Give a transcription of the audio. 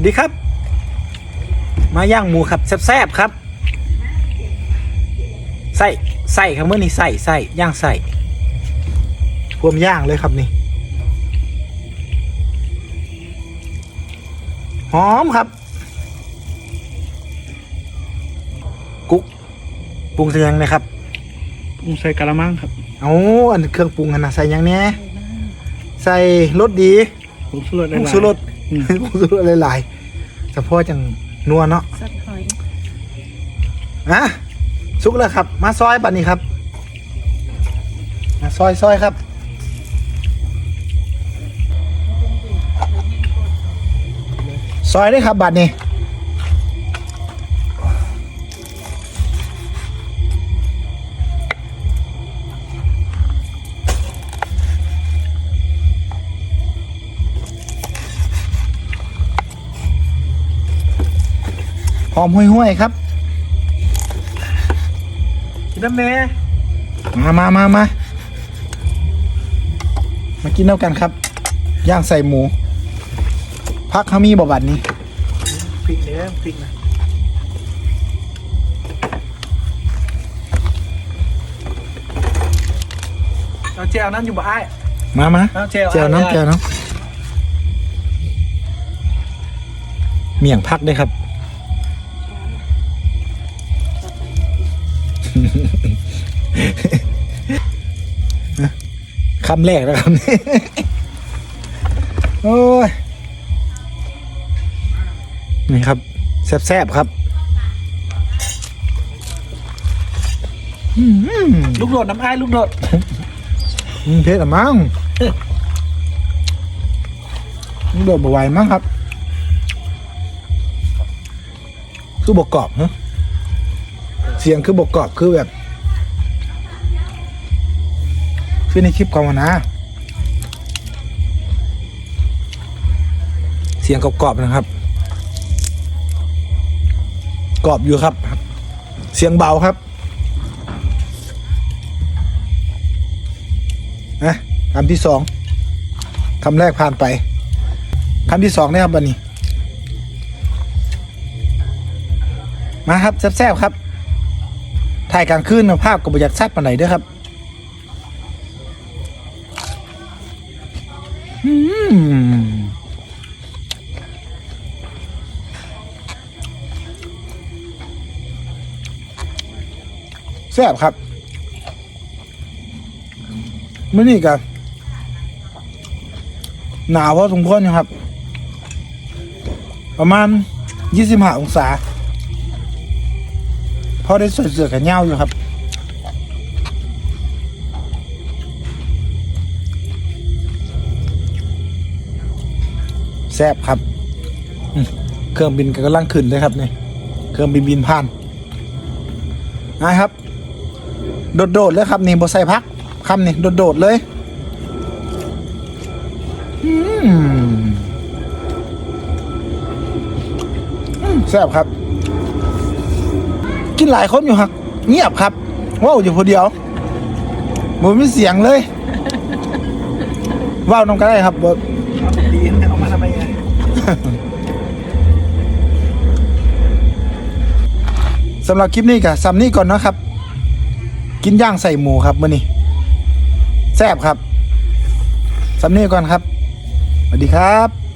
วัสดีครับ มาย่างหมูครับแซ่บๆครับใส่ใส่ครับเมื่อนี้ใส่ใส่ย่างใส่พวมย่างเลยครับนี่หอมครับ กุ๊กปรุงเสียงนะครับปรุงใส่กะละมังครับ เอาอันเครื่องปรุงอันนะใส่หยังเนี้ยใส่รสดี ผงชูรสผงชูรสอืมผงชูรสหลายๆเฉพาะจังนัวเนาะสัตว์หอยอะสุกแล้วครับ มาซอยบัดนี้ครับมาซอยซอยครับซอยได้ครับบัดนี้ อมห้วยๆครับกินน้ำแม่มามามามามากินน้ำกันครับ ย่างใส่หมู พักเขามีบ่บัดนี้พริกเนี้ยพริกนะเอาเจลนั้นอยู่บ่อ้ายมามาเอาเจลเจลน้ำเจลน้ำเมี่ยงพักด้วยครับ คำแรกนะครับ โอ้ย นี่ครับ แซ่บๆครับอืมลูกโดดน้ำอ้ายลูกโดดอืมเผ็ดอะมั้งนี่โดดบ่ไหวมั้งครับคือบกกรอบฮะเสียงคือบกกรอบคือแบบ คือในคลิปก่อนวะนะ เสียงกรอบๆนะครับ กรอบอยู่ครับ เสียงเบาครับนะคำที่สองคำแรกผ่านไปคำที่สองนี่ยครับวันนี้ มาครับแซ่บๆครับถ่ายกลางคืนภาพกบอยากซัดปานไหนด้อครับ แซ่บครับมื่อนี้กับหนาวพอสมควรอยู่ครับ ประมาณยี่สิบห้าองศาพอได้ใส่เสื้อกันยาวอยู่ครับ แซบครับ เครื่องบินก็กำลังขึ้นเลยครับนี่เครื่องบินบินผ่านนะครับ โดดๆเลยครับนี่บใส่พักคำนี่โดดๆเลยแซบครับ กินหลายคนอยู่ครับ เงียบครับว้าวอยู่คนเดียวบ่มีเสียงเลยว้าวน้องก็ได้ครับบ่ดีเอ สำหรับคลิปนี้กับซัมนี่ก่อนนะครับ กินย่างใส่หมูครับมื่อนี้แซ่บครับซัมนี่ก่อนครับสวัสดีครับ